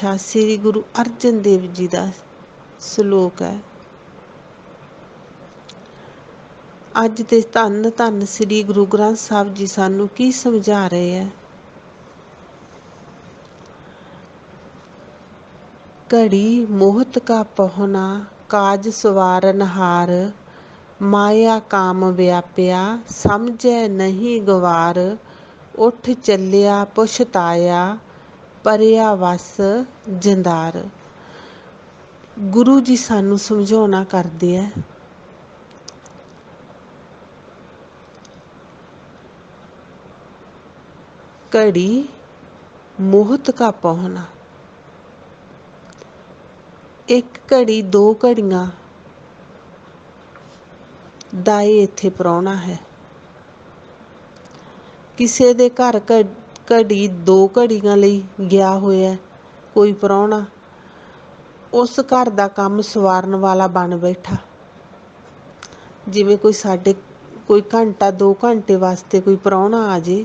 ਪਾਤਸ਼ਾਹ ਸ੍ਰੀ ਗੁਰੂ ਅਰਜਨ ਦੇਵ ਜੀ ਦਾ ਸ਼ਲੋਕ ਹੈ। ਅੱਜ ਦੇ ਧੰਨ ਧੰਨ ਸ੍ਰੀ ਗੁਰੂ ਗ੍ਰੰਥ ਸਾਹਿਬ ਜੀ ਸਾਨੂੰ ਕੀ ਸਮਝਾ ਰਹੇ ਹੈ? ਘੜੀ ਮੋਹਤ ਕਾ ਪਹੁਨਾ ਕਾਜ ਸਵਾਰਨ ਹਾਰ ਮਾਇਆ ਕਾਮ ਵਿਆਪਿਆ, ਸਮਝੈ ਨਹੀਂ ਗਵਾਰ, ਉਠ ਚੱਲਿਆ, ਪੁਛਤਾਇਆ ਪਰਿਆ ਵਸ ਜੰਦਾਰ। ਗੁਰੂ ਜੀ ਸਾਨੂੰ ਸਮਝਾਉਣਾ ਕਰਦੇ ਆ। ਘੜੀ ਮੋਹਤ ਕਾ ਪਹੁਨਾ ਇੱਕ ਘੜੀ, ਦੋ ਘੜੀਆਂ ਦਾ ਇਹ ਇੱਥੇ ਪ੍ਰਾਹੁਣਾ ਹੈ। ਕਿਸੇ ਦੇ ਘਰ ਘੜੀ, ਦੋ ਘੜੀਆਂ ਲਈ ਗਿਆ ਹੋਇਆ ਕੋਈ ਪ੍ਰਾਹੁਣਾ। ਉਸ ਘਰ ਦਾ ਕੰਮ ਸਵਾਰਨ ਵਾਲਾ ਬਣ ਬੈਠਾ। ਜਿਵੇਂ ਕੋਈ ਸਾਡੇ, ਕੋਈ ਘੰਟਾ 2 ਘੰਟੇ ਵਾਸਤੇ ਕੋਈ ਪ੍ਰਾਹੁਣਾ ਆ ਜੇ,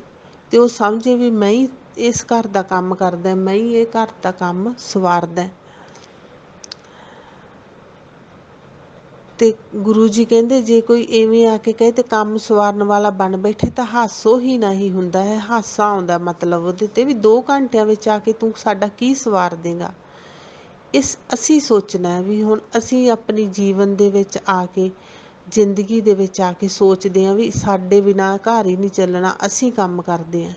ਤੇ ਉਹ ਸਮਝੇ ਵੀ ਮੈਂ ਹੀ ਇਸ ਘਰ ਦਾ ਕੰਮ ਕਰਦਾ, ਮੈਂ ਹੀ ਇਹ ਘਰ ਦਾ ਕੰਮ ਸਵਾਰਦਾ। ਤੇ ਗੁਰੂ ਜੀ ਕਹਿੰਦੇ, ਜੇ ਕੋਈ ਐਵੇਂ ਆ ਕੇ ਕਹੇ ਤੇ ਕੰਮ ਸਵਾਰਨ ਵਾਲਾ ਬਣ ਬੈਠੇ ਤਾਂ ਹਾਸੋ ਹੀ ਨਹੀਂ ਹੁੰਦਾ ਹੈ, ਹਾਸਾ ਆਉਂਦਾ ਮਤਲਬ ਉਹਦੇ ਤੇ ਵੀ 2 ਘੰਟਿਆਂ ਵਿੱਚ ਆ ਕੇ ਤੂੰ ਸਾਡਾ ਕੀ ਸਵਾਰ ਦੇਗਾ। ਇਸ ਅਸੀਂ ਸੋਚਣਾ ਵੀ ਹੁਣ ਅਸੀਂ ਆਪਣੀ ਜੀਵਨ ਦੇ ਵਿੱਚ ਆ ਕੇ, ਜ਼ਿੰਦਗੀ ਦੇ ਵਿੱਚ ਆ ਕੇ ਸੋਚਦੇ ਆਂ ਵੀ ਸਾਡੇ ਬਿਨਾ ਘਰ ਹੀ ਨਹੀਂ ਚੱਲਣਾ, ਅਸੀਂ ਕੰਮ ਕਰਦੇ ਆਂ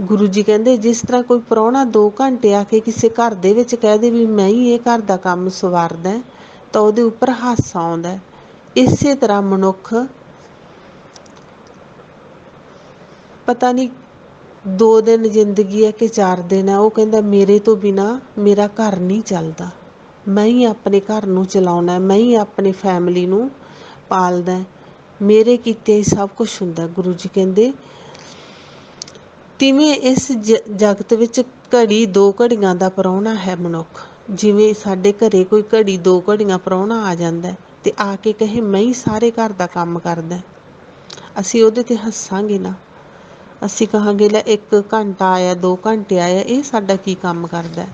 ਗੁਰੂ ਜੀ ਕਹਿੰਦੇ, ਜਿਸ ਤਰ੍ਹਾਂ ਕੋਈ ਪ੍ਰਾਹੁਣਾ 2 ਘੰਟੇ ਆ ਕੇ ਕਿਸੇ ਘਰ ਦੇ ਵਿੱਚ ਕਹਿ ਦੇ ਵੀ ਮੈਂ ਹੀ ਇਹ ਘਰ ਦਾ ਕੰਮ ਸਵਾਰਦਾ ਤਾਂ ਉਹਦੇ ਉੱਪਰ ਹਾਸਾ ਆਉਂਦਾ ਇਸੇ ਤਰ੍ਹਾਂ ਮਨੁੱਖ ਪਤਾ ਨਹੀਂ ਦੋ ਦਿਨ ਜ਼ਿੰਦਗੀ ਹੈ ਕਿ ਚਾਰ ਦਿਨ ਹੈ, ਉਹ ਕਹਿੰਦਾ ਮੇਰੇ ਤੋਂ ਬਿਨਾ ਮੇਰਾ ਘਰ ਨਹੀਂ ਚੱਲਦਾ। ਮੈਂ ਹੀ ਆਪਣੇ ਘਰ ਨੂੰ ਚਲਾਉਣਾ ਮੈਂ ਹੀ ਆਪਣੀ ਫੈਮਿਲੀ ਨੂੰ ਪਾਲਦਾ ਮੇਰੇ ਕੀਤੇ ਸਭ ਕੁਝ ਹੁੰਦਾ ਗੁਰੂ ਜੀ ਕਹਿੰਦੇ, ਤਿਵੇਂ ਇਸ ਜਗਤ ਵਿੱਚ ਘੜੀ ਦੋ ਘੜੀਆਂ ਦਾ ਪਰੌਣਾ ਹੈ ਮਨੁੱਖ। ਜਿਵੇਂ ਸਾਡੇ ਘਰੇ ਕੋਈ ਘੜੀ ਦੋ ਘੜੀਆਂ ਪਰੌਣਾ ਆ ਜਾਂਦਾ ਤੇ ਆ ਕੇ ਕਹੇ, ਮੈਂ ਹੀ ਸਾਰੇ ਘਰ ਦਾ ਕੰਮ ਕਰਦਾ ਅਸੀਂ ਉਹਦੇ ਤੇ ਹੱਸਾਂਗੇ ਨਾ। ਅਸੀਂ ਕਹਾਂਗੇ, ਲੈ 1 ਘੰਟਾ ਆਇਆ 2 ਘੰਟੇ ਆਇਆ, ਇਹ ਸਾਡਾ ਕੀ ਕੰਮ ਕਰਦਾ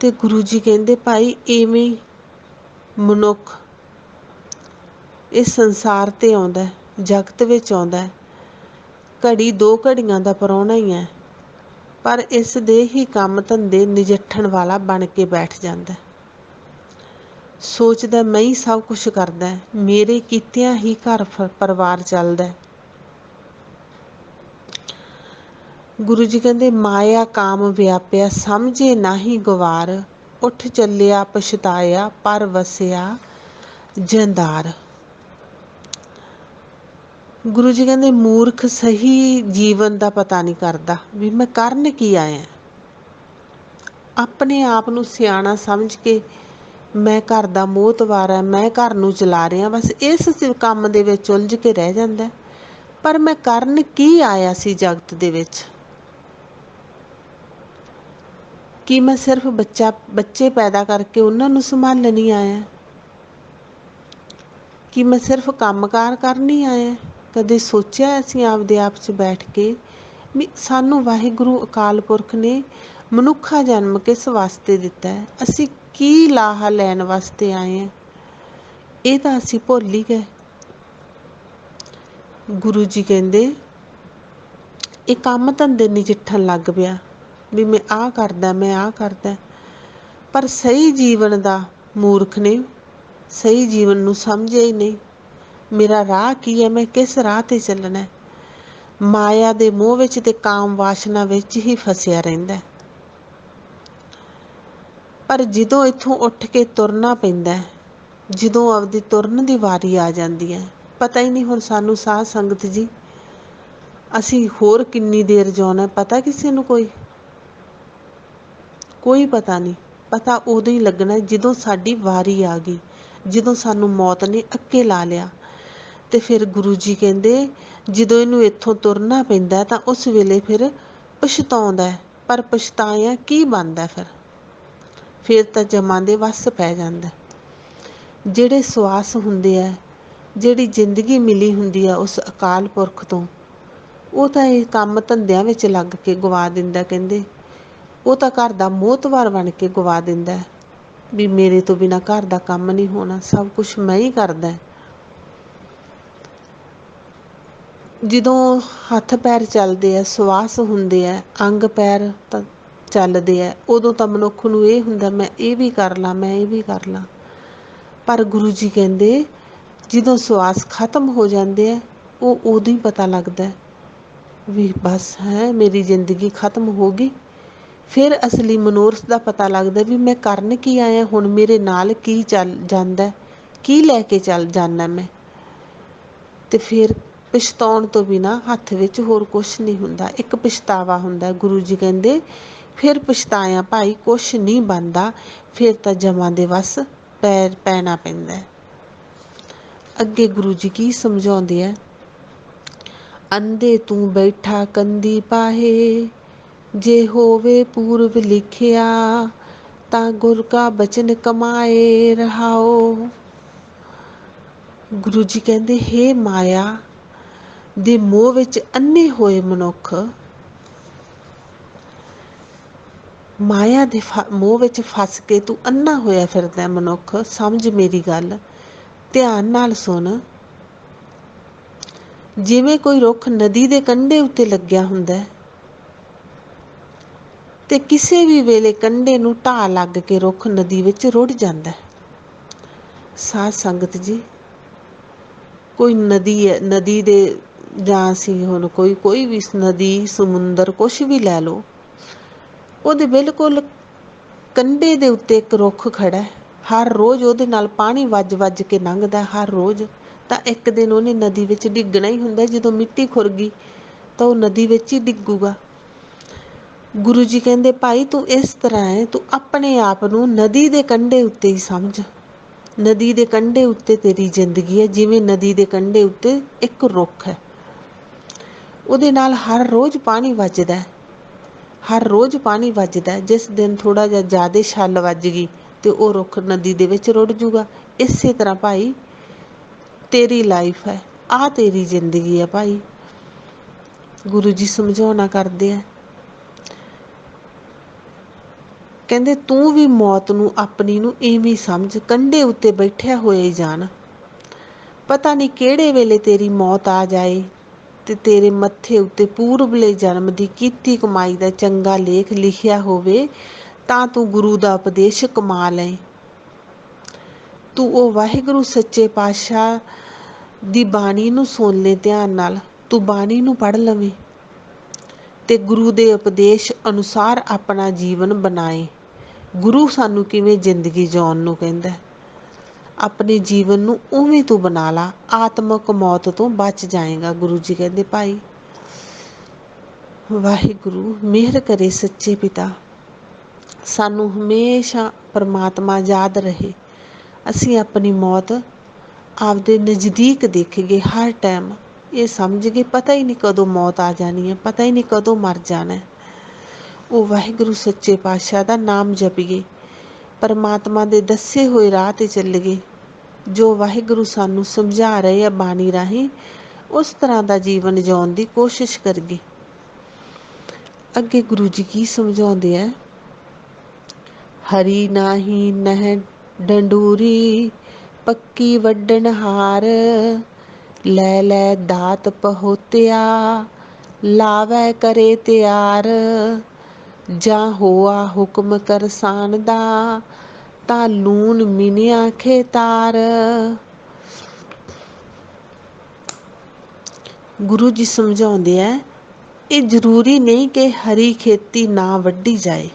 ਤੇ ਗੁਰੂ ਜੀ ਕਹਿੰਦੇ, ਭਾਈ ਐਵੇਂ ਮਨੁੱਖ ਇਸ ਸੰਸਾਰ ਤੇ ਆਉਂਦਾ ਜਗਤ ਵਿੱਚ ਆਉਂਦਾ ਘੜੀ ਦੋ ਘੜੀਆਂ ਦਾ ਪਰੌਣਾ ਹੀ ਹੈ। ਪਰ ਇਸ ਦੇ ਹੀ ਕੰਮ ਧੰਦੇ ਨਜਿੱਠਣ ਵਾਲਾ ਬਣ ਕੇ ਬੈਠ ਜਾਂਦਾ ਸੋਚਦਾ ਮੈਂ ਹੀ ਸਭ ਕੁਝ ਕਰਦਾ ਮੇਰੇ ਕੀਤਿਆਂ ਹੀ ਘਰ ਪਰਿਵਾਰ ਚੱਲਦਾ ਗੁਰੂ ਜੀ ਕਹਿੰਦੇ, ਮਾਇਆ ਕਾਮ ਵਿਆਪਿਆ, ਸਮਝੇ ਨਹੀਂ ਗਵਾਰ, ਉੱਠ ਚੱਲਿਆ ਪਛਤਾਇਆ, ਪਰ ਵਸਿਆ ਜੰਦਾਰ। ਗੁਰੂ ਜੀ ਕਹਿੰਦੇ, ਮੂਰਖ ਸਹੀ ਜੀਵਨ ਦਾ ਪਤਾ ਨਹੀਂ ਕਰਦਾ ਵੀ ਮੈਂ ਕਰਨ ਕੀ ਆਇਆ ਆਪਣੇ ਆਪ ਨੂੰ ਸਿਆਣਾ ਸਮਝ ਕੇ ਮੈਂ ਘਰ ਦਾ ਮੋਹਤਵਾਰ ਹੈ, ਮੈਂ ਘਰ ਨੂੰ ਚਲਾ ਰਿਹਾ ਬਸ ਇਸ ਕੰਮ ਦੇ ਵਿੱਚ ਉਲਝ ਕੇ ਰਹਿ ਜਾਂਦਾ ਪਰ ਮੈਂ ਕਰਨ ਕੀ ਆਇਆ ਸੀ ਜਗਤ ਦੇ ਵਿੱਚ? ਕੀ ਮੈਂ ਸਿਰਫ ਬੱਚਾ, ਬੱਚੇ ਪੈਦਾ ਕਰਕੇ ਉਹਨਾਂ ਨੂੰ ਸੰਭਾਲਣ ਹੀ ਆਇਆ ਕਿ ਮੈਂ ਸਿਰਫ ਕੰਮਕਾਰ ਕਰਨ ਹੀ ਆਇਆ ਕਦੇ ਸੋਚਿਆ ਅਸੀਂ ਆਪਦੇ ਆਪ 'ਚ ਬੈਠ ਕੇ ਵੀ ਸਾਨੂੰ ਵਾਹਿਗੁਰੂ ਅਕਾਲ ਪੁਰਖ ਨੇ ਮਨੁੱਖਾ ਜਨਮ ਕਿਸ ਵਾਸਤੇ ਦਿੱਤਾ ਹੈ? ਅਸੀਂ ਕੀ ਲਾਹਾ ਲੈਣ ਵਾਸਤੇ ਆਏ ਹਾਂ? ਇਹ ਤਾਂ ਅਸੀਂ ਭੁੱਲ ਹੀ ਗਏ। ਗੁਰੂ ਜੀ ਕਹਿੰਦੇ, ਇਹ ਕੰਮ ਧੰਦੇ ਨਜਿੱਠਣ ਲੱਗ ਪਿਆ ਵੀ ਮੈਂ ਆਹ ਕਰਦਾ, ਮੈਂ ਆਹ ਕਰਦਾ। ਪਰ ਸਹੀ ਜੀਵਨ ਦਾ ਮੂਰਖ ਨੇ, ਸਹੀ ਜੀਵਨ ਨੂੰ ਸਮਝਿਆ ਹੀ ਨਹੀਂ। ਮੇਰਾ ਰਾਹ ਕੀ ਹੈ? ਮੈਂ ਕਿਸ ਰਾਹ ਤੇ ਚੱਲਣਾ ਮਾਇਆ ਦੇ ਮੋਹ ਵਿੱਚ ਤੇ ਕਾਮ ਵਾਸ਼ਨਾ ਵਿੱਚ ਹੀ ਫਸਿਆ ਰਹਿੰਦਾ ਪਰ ਜਦੋਂ ਇੱਥੋਂ ਉੱਠ ਕੇ ਤੁਰਨਾ ਪੈਂਦਾ ਜਦੋਂ ਆਪਦੀ ਤੁਰਨ ਦੀ ਵਾਰੀ ਆ ਜਾਂਦੀ ਹੈ, ਪਤਾ ਹੀ ਨਹੀਂ ਹੁਣ ਸਾਨੂੰ ਸਾਧ ਸੰਗਤ ਜੀ, ਅਸੀਂ ਹੋਰ ਕਿੰਨੀ ਦੇਰ ਜਾਣਾ ਪਤਾ ਕਿਸੇ ਨੂੰ ਕੋਈ? ਕੋਈ ਪਤਾ ਨਹੀਂ। ਪਤਾ ਉਦੋਂ ਹੀ ਲੱਗਣਾ ਜਦੋਂ ਸਾਡੀ ਵਾਰੀ ਆ ਗਈ, ਜਦੋਂ ਸਾਨੂੰ ਮੌਤ ਨੇ ਅੱਕੇ ਲਾ ਲਿਆ। ਤੇ ਫਿਰ ਗੁਰੂ ਜੀ ਕਹਿੰਦੇ, ਜਦੋਂ ਇਹਨੂੰ ਇੱਥੋਂ ਤੁਰਨਾ ਪੈਂਦਾ ਤਾਂ ਉਸ ਵੇਲੇ ਫਿਰ ਪਛਤਾਉਂਦਾ ਪਰ ਪਛਤਾਇਆ ਕੀ ਬਣਦਾ ਫਿਰ? ਫਿਰ ਤਾਂ ਜਮਾਂ ਦੇ ਵਸ ਪੈ ਜਾਂਦਾ ਜਿਹੜੇ ਸਵਾਸ ਹੁੰਦੇ ਆ, ਜਿਹੜੀ ਜ਼ਿੰਦਗੀ ਮਿਲੀ ਹੁੰਦੀ ਆ ਉਸ ਅਕਾਲ ਪੁਰਖ ਤੋਂ, ਉਹ ਤਾਂ ਇਹ ਕੰਮ ਧੰਦਿਆਂ ਵਿੱਚ ਲੱਗ ਕੇ ਗਵਾ ਦਿੰਦਾ ਕਹਿੰਦੇ, ਉਹ ਤਾਂ ਘਰ ਦਾ ਮੋਹਤਵਾਰ ਬਣ ਕੇ ਗਵਾ ਦਿੰਦਾ ਵੀ ਮੇਰੇ ਤੋਂ ਬਿਨਾ ਘਰ ਦਾ ਕੰਮ ਨਹੀਂ ਹੋਣਾ, ਸਭ ਕੁਛ ਮੈਂ ਹੀ ਕਰਦਾ ਜਦੋਂ ਹੱਥ ਪੈਰ ਚੱਲਦੇ ਆ, ਸਵਾਸ ਹੁੰਦੇ ਆ, ਅੰਗ ਪੈਰ ਤਾਂ ਚੱਲਦੇ ਆ, ਉਦੋਂ ਤਾਂ ਮਨੁੱਖ ਨੂੰ ਇਹ ਹੁੰਦਾ, ਮੈਂ ਇਹ ਵੀ ਕਰ ਲਾਂ, ਮੈਂ ਇਹ ਵੀ ਕਰ ਲਾਂ। ਪਰ ਗੁਰੂ ਜੀ ਕਹਿੰਦੇ, ਜਦੋਂ ਸਵਾਸ ਖਤਮ ਹੋ ਜਾਂਦੇ ਆ, ਉਹ ਉਦੋਂ ਹੀ ਪਤਾ ਲੱਗਦਾ ਵੀ ਬਸ ਹੈ, ਮੇਰੀ ਜ਼ਿੰਦਗੀ ਖਤਮ ਹੋ ਗਈ। ਫਿਰ ਅਸਲੀ ਮਨੋਰਥ ਦਾ ਪਤਾ ਲੱਗਦਾ ਵੀ ਮੈਂ ਕਰਨ ਕੀ ਆਇਆ, ਹੁਣ ਮੇਰੇ ਨਾਲ ਕੀ ਚੱਲ ਜਾਂਦਾ ਕੀ ਲੈ ਕੇ ਚੱਲ ਜਾਣਾ ਮੈਂ। ਤੇ ਫਿਰ ਪਛਤਾਉਣ ਤੋਂ ਬਿਨਾ ਹੱਥ ਵਿੱਚ ਹੋਰ ਕੁਝ ਨਹੀਂ ਹੁੰਦਾ। ਇੱਕ ਪਛਤਾਵਾ ਹੁੰਦਾ ਗੁਰੂ ਜੀ ਕਹਿੰਦੇ, ਫਿਰ ਪਛਤਾਇਆ ਭਾਈ ਕੁਛ ਨਹੀਂ ਬਣਦਾ, ਫਿਰ ਤਾਂ ਜਮਾਂ ਦੇ ਵਸ ਪੈਰ ਪੈਣਾ ਪੈਂਦਾ ਅੱਗੇ ਗੁਰੂ ਜੀ ਕੀ ਸਮਝਾਉਂਦੇ ਆ? ਅੰਦੇ ਤੂੰ ਬੈਠਾ ਕੰਦੀ ਪਾਹੇ, ਜੇ ਹੋਵੇ ਪੂਰਵ ਲਿਖਿਆ, ਤਾਂ ਗੁਰ ਕਾ ਬਚਨ ਕਮਾਏ ਰਹਾਓ। ਗੁਰੂ ਜੀ ਕਹਿੰਦੇ, ਹੇ ਮਾਇਆ ਦੇ ਮੋਹ ਵਿੱਚ ਅੰਨੇ ਹੋਏ ਮਨੁੱਖ ਮਾਇਆ ਦੇ ਮੋਹ ਵਿੱਚ ਫਸ ਕੇ ਤੂੰ ਅੰਨਾ ਹੋਇਆ ਫਿਰਦਾ ਮਨੁੱਖ, ਸਮਝ ਮੇਰੀ ਗੱਲ, ਧਿਆਨ ਨਾਲ ਸੁਣ। ਜਿਵੇਂ ਕੋਈ ਰੁੱਖ ਨਦੀ ਦੇ ਕੰਢੇ ਉੱਤੇ ਲੱਗਿਆ ਹੁੰਦਾ ਹੈ, ਤੇ ਕਿਸੇ ਵੀ ਵੇਲੇ ਕੰਢੇ ਨੂੰ ਢਾਹ ਲੱਗ ਕੇ ਰੁੱਖ ਨਦੀ ਵਿੱਚ ਰੁੜ ਜਾਂਦਾ ਹੈ। ਸਾਧ ਸੰਗਤ ਜੀ, ਕੋਈ ਨਦੀ ਹੈ, ਨਦੀ ਦੇ ਜਾਂ ਅਸੀਂ ਹੁਣ ਕੋਈ ਕੋਈ ਵੀ ਨਦੀ, ਸਮੁੰਦਰ ਕੁਝ ਵੀ ਲੈ ਲਓ, ਉਹਦੇ ਬਿਲਕੁਲ ਕੰਢੇ ਦੇ ਉੱਤੇ ਇੱਕ ਰੁੱਖ ਖੜਾ ਹੈ। ਹਰ ਰੋਜ਼ ਉਹਦੇ ਨਾਲ ਪਾਣੀ ਵੱਜ-ਵੱਜ ਕੇ ਲੰਘਦਾ ਹਰ ਰੋਜ਼। ਤਾਂ ਇੱਕ ਦਿਨ ਉਹਨੇ ਨਦੀ ਵਿੱਚ ਡਿੱਗਣਾ ਹੀ ਹੁੰਦਾ ਜਦੋਂ ਮਿੱਟੀ ਖੁਰ ਗਈ, ਤਾਂ ਉਹ ਨਦੀ ਵਿੱਚ ਹੀ ਡਿੱਗੂਗਾ। ਗੁਰੂ ਜੀ ਕਹਿੰਦੇ, ਭਾਈ, ਤੂੰ ਇਸ ਤਰ੍ਹਾਂ ਹੈ, ਤੂੰ ਆਪਣੇ ਆਪ ਨੂੰ ਨਦੀ ਦੇ ਕੰਢੇ ਉੱਤੇ ਹੀ ਸਮਝ। ਨਦੀ ਦੇ ਕੰਢੇ ਉੱਤੇ ਤੇਰੀ ਜ਼ਿੰਦਗੀ ਹੈ, ਜਿਵੇਂ ਨਦੀ ਦੇ ਕੰਢੇ ਉੱਤੇ ਇੱਕ ਰੁੱਖ ਹੈ। ਉਹਦੇ ਨਾਲ ਹਰ ਰੋਜ਼ ਪਾਣੀ ਵੱਜਦਾ ਹੈ। ਹਰ ਰੋਜ਼ ਪਾਣੀ ਵੱਜਦਾ ਜਿਸ ਦਿਨ ਥੋੜਾ ਜਿਹਾ ਜ਼ਿਆਦਾ ਛੱਲ ਵੱਜ ਗਈ ਤੇ ਉਹ ਰੁੱਖ ਨਦੀ ਦੇ ਵਿੱਚ ਰੁੜ ਜੂਗਾ। ਇਸੇ ਤਰ੍ਹਾਂ ਭਾਈ, ਤੇਰੀ ਲਾਈਫ ਹੈ। ਆ ਤੇਰੀ ਜ਼ਿੰਦਗੀ ਹੈ ਭਾਈ। ਗੁਰੂ ਜੀ ਸਮਝਾਉਣਾ ਕਰਦੇ ਆ। ਕਹਿੰਦੇ, ਤੂੰ ਵੀ ਮੌਤ ਨੂੰ, ਆਪਣੀ ਨੂੰ ਐਵੇਂ ਸਮਝ। ਕੰਢੇ ਉੱਤੇ ਬੈਠਿਆ ਹੋਏ ਜਾਣ ਪਤਾ ਨਹੀਂ ਕਿਹੜੇ ਵੇਲੇ ਤੇਰੀ ਮੌਤ ਆ ਜਾਏ। ਤੇ ਤੇਰੇ ਮੱਥੇ ਉੱਤੇ ਪੂਰਬਲੇ ਜਨਮ ਦੀ ਕੀਤੀ ਕਮਾਈ ਦਾ ਚੰਗਾ ਲੇਖ ਲਿਖਿਆ ਹੋਵੇ, ਤਾਂ ਤੂੰ ਗੁਰੂ ਦਾ ਉਪਦੇਸ਼ ਕਮਾ ਲੈ। ਤੂੰ ਉਹ ਵਾਹਿਗੁਰੂ ਸੱਚੇ ਪਾਤਸ਼ਾਹ ਦੀ ਬਾਣੀ ਨੂੰ ਸੁਣ ਲੈ ਧਿਆਨ ਨਾਲ। ਤੂੰ ਬਾਣੀ ਨੂੰ ਪੜ ਲਵੇਂ ਤੇ ਗੁਰੂ ਦੇ ਉਪਦੇਸ਼ ਅਨੁਸਾਰ ਆਪਣਾ ਜੀਵਨ ਬਣਾਏ। ਗੁਰੂ ਸਾਨੂੰ ਕਿਵੇਂ ਜ਼ਿੰਦਗੀ ਜਿਉਣ ਨੂੰ ਕਹਿੰਦਾ ਆਪਣੇ ਜੀਵਨ ਨੂੰ ਉਵੇਂ ਤੂੰ ਬਣਾ ਲਾ, ਆਤਮਕ ਮੌਤ ਤੋਂ ਬਚ ਜਾਏਗਾ, ਗੁਰੂ ਜੀ ਕਹਿੰਦੇ ਭਾਈ। ਵਾਹਿਗੁਰੂ, ਮਿਹਰ ਕਰੇ ਸੱਚੇ ਪਿਤਾ। ਸਾਨੂੰ ਹਮੇਸ਼ਾ ਪਰਮਾਤਮਾ ਯਾਦ ਰਹੇ। ਅਸੀਂ ਆਪਣੀ ਮੌਤ ਆਪਦੇ ਨਜ਼ਦੀਕ ਦੇਖੀਏ ਹਰ ਟਾਈਮ। ਇਹ ਸਮਝ ਗਏ ਪਤਾ ਹੀ ਨਹੀਂ ਕਦੋਂ ਮੌਤ ਆ ਜਾਣੀ ਹੈ, ਪਤਾ ਹੀ ਨਹੀਂ ਕਦੋਂ ਮਰ ਜਾਣਾ ਹੈ। ਉਹ ਵਾਹਿਗੁਰੂ ਸੱਚੇ ਪਾਤਸ਼ਾਹ ਦਾ ਨਾਮ ਜਪੀਏ। ਪਰਮਾਤਮਾ ਦੇ ਦੱਸੇ ਹੋਏ ਰਾਹ ਤੇ ਚੱਲੀਏ। ਜੋ ਵਾਹਿਗੁਰੂ ਸਾਨੂੰ ਸਮਝਾ ਰਹੇ ਆ, ਬਾਣੀ ਰਾਹੀਂ, ਉਸ ਤਰ੍ਹਾਂ ਦਾ ਜੀਵਨ ਜਿਉਣ ਦੀ ਕੋਸ਼ਿਸ਼ ਕਰੀਏ ਅੱਗੇ ਗੁਰੂ ਜੀ ਕੀ ਸਮਝਾਉਂਦੇ ਆ? ਹਰੀ ਨਾਹੀ ਨਹਿ ਡੰਡੂਰੀ, ਪੱਕੀ ਵੱਡਣ ਹਾਰ, ਲੈ ਲੈ ਦਾਤ ਪਹੋਤਿਆ, ਲਾਵੇ ਕਰੇ ਤਿਆਰ, ਜਾਂ ਹੋਆ ਹੁਕਮ ਕਰਸਾਨ ਦਾ ਤਾਂ ਲੂਣ ਮਿਨਿਆ ਖੇਤਾਰ। ਗੁਰੂ ਜੀ ਸਮਝਾਉਂਦੇ ਆ ਇਹ ਜ਼ਰੂਰੀ ਨਹੀਂ ਕਿ ਹਰੀ ਖੇਤੀ ਨਾ ਵੱਢੀ ਜਾਏ।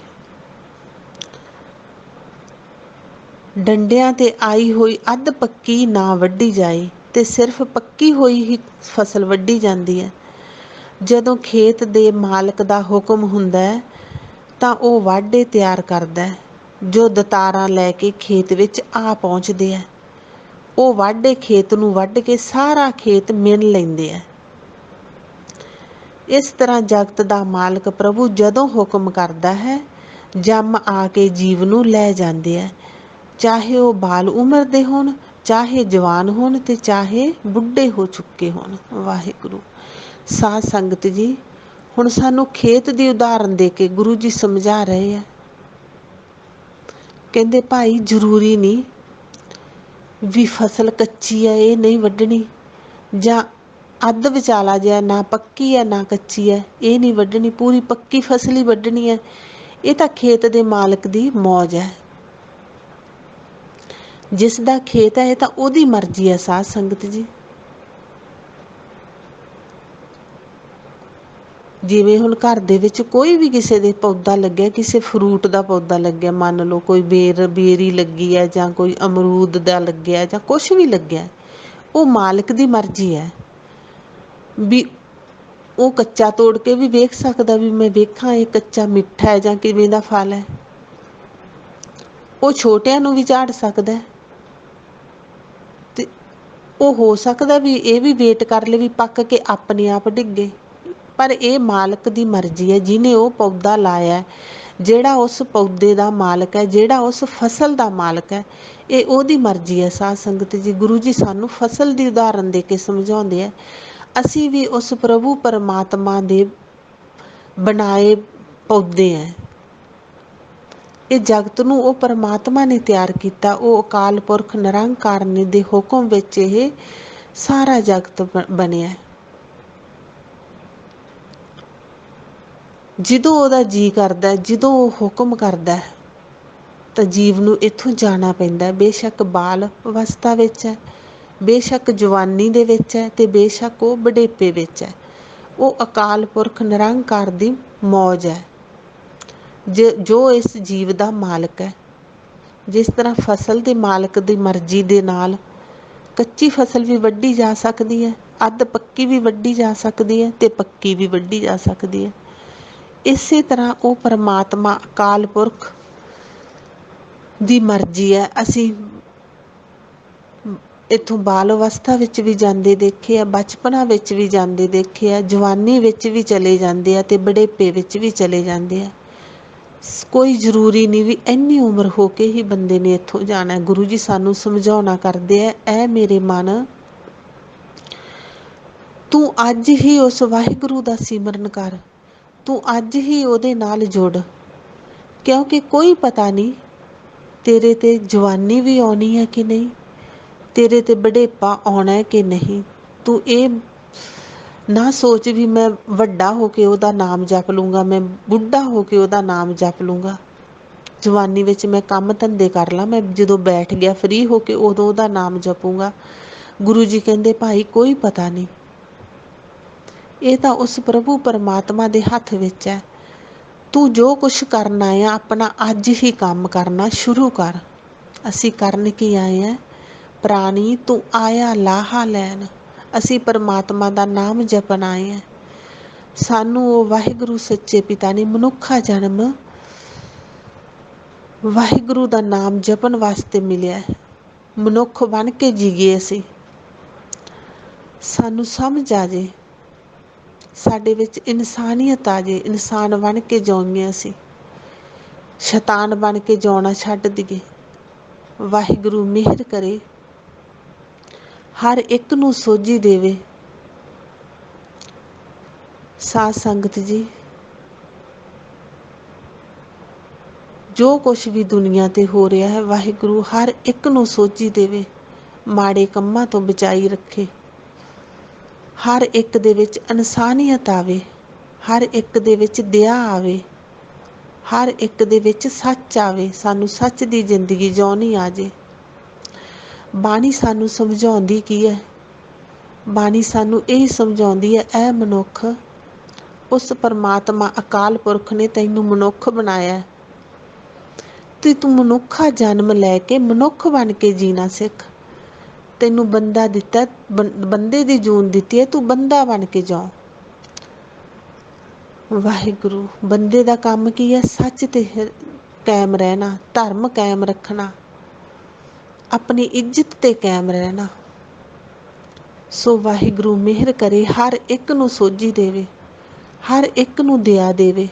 ਡੰਡਿਆਂ ਤੇ ਆਈ ਹੋਈ ਅੱਧ ਪੱਕੀ ਨਾ ਵੱਢੀ ਜਾਏ ਤੇ ਸਿਰਫ ਪੱਕੀ ਹੋਈ ਹੀ ਫਸਲ ਵੱਢੀ ਜਾਂਦੀ ਹੈ ਜਦੋਂ ਖੇਤ ਦੇ ਮਾਲਕ ਦਾ ਹੁਕਮ ਹੁੰਦਾ ਹੈ ਤਾਂ ਉਹ ਵਾਢੇ ਤਿਆਰ ਕਰਦਾ ਹੈ ਜੋ ਦਤਾਰਾਂ ਲੈ ਕੇ ਖੇਤ ਵਿੱਚ ਆ ਪਹੁੰਚਦੇ ਆ। ਉਹ ਵਾਢੇ ਖੇਤ ਨੂੰ ਵੱਢ ਕੇ ਸਾਰਾ ਖੇਤ ਮਿਣ ਲੈਂਦੇ ਆ। ਇਸ ਤਰ੍ਹਾਂ ਜਗਤ ਦਾ ਮਾਲਕ ਪ੍ਰਭੂ ਜਦੋਂ ਹੁਕਮ ਕਰਦਾ ਹੈ, ਜੰਮ ਆ ਕੇ ਜੀਵ ਨੂੰ ਲੈ ਜਾਂਦੇ ਆ। ਚਾਹੇ ਉਹ ਬਾਲ ਉਮਰ ਦੇ ਹੋਣ, ਚਾਹੇ ਜਵਾਨ ਹੋਣ ਤੇ ਚਾਹੇ ਬੁੱਢੇ ਹੋ ਚੁੱਕੇ ਹੋਣ। ਵਾਹਿਗੁਰੂ। ਸਾਧ ਸੰਗਤ ਜੀ, ਹੁਣ ਸਾਨੂੰ ਖੇਤ ਦੀ ਉਦਾਹਰਨ ਦੇ ਕੇ ਗੁਰੂ ਜੀ ਸਮਝਾ ਰਹੇ ਹੈ ਕਹਿੰਦੇ, ਭਾਈ, ਜ਼ਰੂਰੀ ਨਹੀਂ ਵੀ ਫਸਲ ਕੱਚੀ ਹੈ ਇਹ ਨਹੀਂ ਵੱਢਣੀ। ਜਾਂ ਅੱਧ ਵਿਚਾਲਾ ਜਿਹਾ ਨਾ ਪੱਕੀ ਹੈ ਨਾ ਕੱਚੀ ਹੈ ਇਹ ਨਹੀਂ ਵੱਢਣੀ। ਪੂਰੀ ਪੱਕੀ ਫਸਲ ਹੀ ਵੱਢਣੀ ਹੈ ਇਹ ਤਾਂ ਖੇਤ ਦੇ ਮਾਲਕ ਦੀ ਮੌਜ ਹੈ ਜਿਸ ਦਾ ਖੇਤ ਹੈ ਇਹ ਤਾਂ ਉਹਦੀ ਮਰਜ਼ੀ ਹੈ ਸਾਧ ਸੰਗਤ ਜੀ। ਜਿਵੇਂ ਹੁਣ ਘਰ ਦੇ ਵਿੱਚ ਕੋਈ ਵੀ ਕਿਸੇ ਦੇ ਪੌਦਾ ਲੱਗਿਆ, ਕਿਸੇ ਫਰੂਟ ਦਾ ਪੌਦਾ ਲੱਗਿਆ, ਮੰਨ ਲਓ ਕੋਈ ਬੇਰ, ਬੇਰੀ ਲੱਗੀ ਹੈ ਜਾਂ ਕੋਈ ਅਮਰੂਦ ਦਾ ਲੱਗਿਆ ਜਾਂ ਕੁਝ ਵੀ ਲੱਗਿਆ, ਉਹ ਮਾਲਕ ਦੀ ਮਰਜ਼ੀ ਹੈ। ਵੀ ਉਹ ਕੱਚਾ ਤੋੜ ਕੇ ਵੀ ਵੇਖ ਸਕਦਾ ਵੀ ਮੈਂ ਵੇਖਾਂ ਇਹ ਕੱਚਾ ਮਿੱਠਾ ਹੈ ਜਾਂ ਕਿਵੇਂ ਦਾ ਫਲ ਹੈ। ਉਹ ਛੋਟਿਆਂ ਨੂੰ ਵੀ ਝਾੜ ਸਕਦਾ ਤੇ ਉਹ ਹੋ ਸਕਦਾ ਵੀ ਇਹ ਵੀ ਵੇਟ ਕਰ ਲੇ ਵੀ ਪੱਕ ਕੇ ਆਪਣੇ ਆਪ ਡਿੱਗੇ ਪਰ ਇਹ ਮਾਲਕ ਦੀ ਮਰਜ਼ੀ ਹੈ, ਜਿਹਨੇ ਉਹ ਪੌਦਾ ਲਾਇਆ ਜਿਹੜਾ ਉਸ ਪੌਦੇ ਦਾ ਮਾਲਕ ਹੈ, ਜਿਹੜਾ ਉਸ ਫਸਲ ਦਾ ਮਾਲਕ ਹੈ, ਇਹ ਉਹਦੀ ਮਰਜ਼ੀ ਹੈ। ਸਾਧ ਸੰਗਤ ਜੀ, ਗੁਰੂ ਜੀ ਸਾਨੂੰ ਫਸਲ ਦੀ ਉਦਾਹਰਨ ਦੇ ਕੇ ਸਮਝਾਉਂਦੇ ਆ। ਅਸੀਂ ਵੀ ਉਸ ਪ੍ਰਭੂ ਪਰਮਾਤਮਾ ਦੇ ਬਣਾਏ ਪੌਦੇ ਆ। ਇਹ ਜਗਤ ਨੂੰ ਉਹ ਪਰਮਾਤਮਾ ਨੇ ਤਿਆਰ ਕੀਤਾ। ਉਹ ਅਕਾਲ ਪੁਰਖ ਨਿਰੰਕਾਰ ਨੇ ਦੇ ਹੁਕਮ ਵਿੱਚ ਇਹ ਸਾਰਾ ਜਗਤ ਬਣਿਆ। ਜਦੋਂ ਉਹਦਾ ਜੀ ਕਰਦਾ, ਜਦੋਂ ਉਹ ਹੁਕਮ ਕਰਦਾ, ਤਾਂ ਜੀਵ ਨੂੰ ਇੱਥੋਂ ਜਾਣਾ ਪੈਂਦਾ। ਬੇਸ਼ੱਕ ਬਾਲ ਅਵਸਥਾ ਵਿੱਚ ਹੈ, ਬੇਸ਼ੱਕ ਜਵਾਨੀ ਦੇ ਵਿੱਚ ਹੈ ਤੇ ਬੇਸ਼ੱਕ ਉਹ ਬੁਢੇਪੇ ਵਿੱਚ ਹੈ। ਉਹ ਅਕਾਲ ਪੁਰਖ ਨਿਰੰਕਾਰ ਦੀ ਮੌਜ ਹੈ। ਜੋ ਇਸ ਜੀਵ ਦਾ ਮਾਲਕ ਹੈ, ਜਿਸ ਤਰ੍ਹਾਂ ਫਸਲ ਦੇ ਮਾਲਕ ਦੀ ਮਰਜ਼ੀ ਦੇ ਨਾਲ ਕੱਚੀ ਫਸਲ ਵੀ ਵੱਢੀ ਜਾ ਸਕਦੀ ਹੈ, ਅੱਧ ਪੱਕੀ ਵੀ ਵੱਢੀ ਜਾ ਸਕਦੀ ਹੈ ਤੇ ਪੱਕੀ ਵੀ ਵੱਢੀ ਜਾ ਸਕਦੀ ਹੈ। ਇਸੇ ਤਰ੍ਹਾਂ ਉਹ ਪਰਮਾਤਮਾ ਅਕਾਲ ਪੁਰਖ ਦੀ ਮਰਜ਼ੀ ਹੈ। ਅਸੀਂ ਇਥੋਂ ਬਾਲ ਅਵਸਥਾ ਵਿੱਚ ਵੀ ਜਾਂਦੇ ਦੇਖੇ ਆ, ਬਚਪਨਾ ਵਿੱਚ ਵੀ ਜਾਂਦੇ ਦੇਖੇ ਆ, ਜਵਾਨੀ ਵਿੱਚ ਵੀ ਚਲੇ ਜਾਂਦੇ ਆ ਤੇ ਬੜੇਪੇ ਵਿੱਚ ਵੀ ਚਲੇ ਜਾਂਦੇ ਆ। ਕੋਈ ਜ਼ਰੂਰੀ ਨਹੀਂ ਵੀ ਇੰਨੀ ਉਮਰ ਹੋ ਕੇ ਹੀ ਬੰਦੇ ਨੇ ਇੱਥੋਂ ਜਾਣਾ ਗੁਰੂ ਜੀ ਸਾਨੂੰ ਸਮਝਾਉਣਾ ਕਰਦੇ ਆ, ਐ ਮੇਰੇ ਮਨ, ਤੂੰ ਅੱਜ ਹੀ ਉਸ ਵਾਹਿਗੁਰੂ ਦਾ ਸਿਮਰਨ ਕਰ। ਤੂੰ ਅੱਜ ਹੀ ਉਹਦੇ ਨਾਲ ਜੁੜ। ਕਿਉਂਕਿ ਕੋਈ ਪਤਾ ਨਹੀਂ ਤੇਰੇ ਤੇ ਜਵਾਨੀ ਵੀ ਆਉਣੀ ਹੈ ਕਿ ਨਹੀਂ, ਤੇਰੇ ਤੇ ਬੜੇਪਾ ਆਉਣਾ ਹੈ ਕਿ ਨਹੀਂ। ਤੂੰ ਇਹ ਨਾ ਸੋਚ ਵੀ ਮੈਂ ਵੱਡਾ ਹੋ ਕੇ ਉਹਦਾ ਨਾਮ ਜਪ ਲੂੰਗਾ, ਮੈਂ ਬੁੱਢਾ ਹੋ ਕੇ ਉਹਦਾ ਨਾਮ ਜਪ ਲੂੰਗਾ। ਜਵਾਨੀ ਵਿੱਚ ਮੈਂ ਕੰਮ ਧੰਦੇ ਕਰ ਲਾਂ, ਮੈਂ ਜਦੋਂ ਬੈਠ ਗਿਆ ਫ੍ਰੀ ਹੋ ਕੇ ਉਦੋਂ ਉਹਦਾ ਨਾਮ ਜਪੂੰਗਾ। ਗੁਰੂ ਜੀ ਕਹਿੰਦੇ, ਭਾਈ, ਕੋਈ ਪਤਾ ਨਹੀਂ ਇਹ ਤਾਂ ਉਸ ਪ੍ਰਭੂ ਪਰਮਾਤਮਾ ਦੇ ਹੱਥ ਵਿੱਚ ਹੈ। ਤੂੰ ਜੋ ਕੁਝ ਕਰਨਾ ਹੈ ਆਪਣਾ ਅੱਜ ਹੀ ਕੰਮ ਕਰਨਾ ਸ਼ੁਰੂ ਕਰ। ਅਸੀਂ ਕਰਨ ਕੀ ਆਏ ਆ ਪ੍ਰਾਣੀ, ਤੂੰ ਆਇਆ ਲਾਹਾ ਲੈਣ। ਅਸੀਂ ਪਰਮਾਤਮਾ ਦਾ ਨਾਮ ਜਪਣ ਆਏ ਆ ਸਾਨੂੰ ਉਹ ਵਾਹਿਗੁਰੂ ਸੱਚੇ ਪਿਤਾ ਨੇ ਮਨੁੱਖਾ ਜਨਮ, ਵਾਹਿਗੁਰੂ ਦਾ ਨਾਮ ਜਪਣ ਵਾਸਤੇ ਮਿਲਿਆ ਮਨੁੱਖ ਬਣ ਕੇ ਜੀਗੇ ਅਸੀਂ। ਸਾਨੂੰ ਸਮਝ ਆ ਜੇ ਸਾਡੇ ਵਿੱਚ ਇਨਸਾਨੀਅਤ ਆ ਜੇ, ਇਨਸਾਨ ਬਣ ਕੇ ਜਿਉਂਦੇ ਅਸੀਂ ਸ਼ੈਤਾਨ ਬਣ ਕੇ ਜਿਉਣਾ ਛੱਡ ਦਈਏ। ਵਾਹਿਗੁਰੂ ਮਿਹਰ ਕਰੇ। ਹਰ ਇੱਕ ਨੂੰ ਸੋਝੀ ਦੇਵੇ। ਸਾਧ ਸੰਗਤ ਜੀ, ਜੋ ਕੁਝ ਵੀ ਦੁਨੀਆ ਤੇ ਹੋ ਰਿਹਾ ਹੈ, ਵਾਹਿਗੁਰੂ ਹਰ ਇੱਕ ਨੂੰ ਸੋਝੀ ਦੇਵੇ। ਮਾੜੇ ਕੰਮਾਂ ਤੋਂ ਬਚਾਈ ਰੱਖੇ। ਹਰ ਇੱਕ ਦੇ ਵਿੱਚ ਇਨਸਾਨੀਅਤ ਆਵੇ, ਹਰ ਇੱਕ ਦੇ ਵਿੱਚ ਦਇਆ ਆਵੇ, ਹਰ ਇੱਕ ਦੇ ਵਿੱਚ ਸੱਚ ਆਵੇ, ਸਾਨੂੰ ਸੱਚ ਦੀ ਜ਼ਿੰਦਗੀ ਜਿਉਣੀ ਆ ਜੇ। ਬਾਣੀ ਸਾਨੂੰ ਸਮਝਾਉਂਦੀ ਕੀ ਹੈ? ਬਾਣੀ ਸਾਨੂੰ ਇਹ ਸਮਝਾਉਂਦੀ ਹੈ, ਐ ਮਨੁੱਖ, ਉਸ ਪਰਮਾਤਮਾ ਅਕਾਲ ਪੁਰਖ ਨੇ ਤੈਨੂੰ ਮਨੁੱਖ ਬਣਾਇਆ ਤੇ ਤੂੰ ਮਨੁੱਖਾ ਜਨਮ ਲੈ ਕੇ ਮਨੁੱਖ ਬਣ ਕੇ ਜੀਣਾ ਸਿੱਖ। ਤੈਨੂੰ ਬੰਦਾ ਦਿੱਤਾ ਬੰਦੇ ਦੀ ਜੂਨ ਦਿੱਤੀ ਹੈ, ਤੂੰ ਬੰਦਾ ਬਣ ਕੇ ਜਾ। ਵਾਹਿਗੁਰੂ, ਬੰਦੇ ਦਾ ਕੰਮ ਕੀ ਹੈ? ਸੱਚ ਤੇ ਕਾਇਮ ਰਹਿਣਾ, ਧਰਮ ਕਾਇਮ ਰੱਖਣਾ, ਆਪਣੀ ਇੱਜ਼ਤ ਤੇ ਕਾਇਮ ਰਹਿਣਾ। ਸੋ ਵਾਹਿਗੁਰੂ, ਮਿਹਰ ਕਰੇ, ਹਰ ਇੱਕ ਨੂੰ ਸੋਝੀ ਦੇਵੇ, ਹਰ ਇੱਕ ਨੂੰ ਦਿਆ ਦੇਵੇ।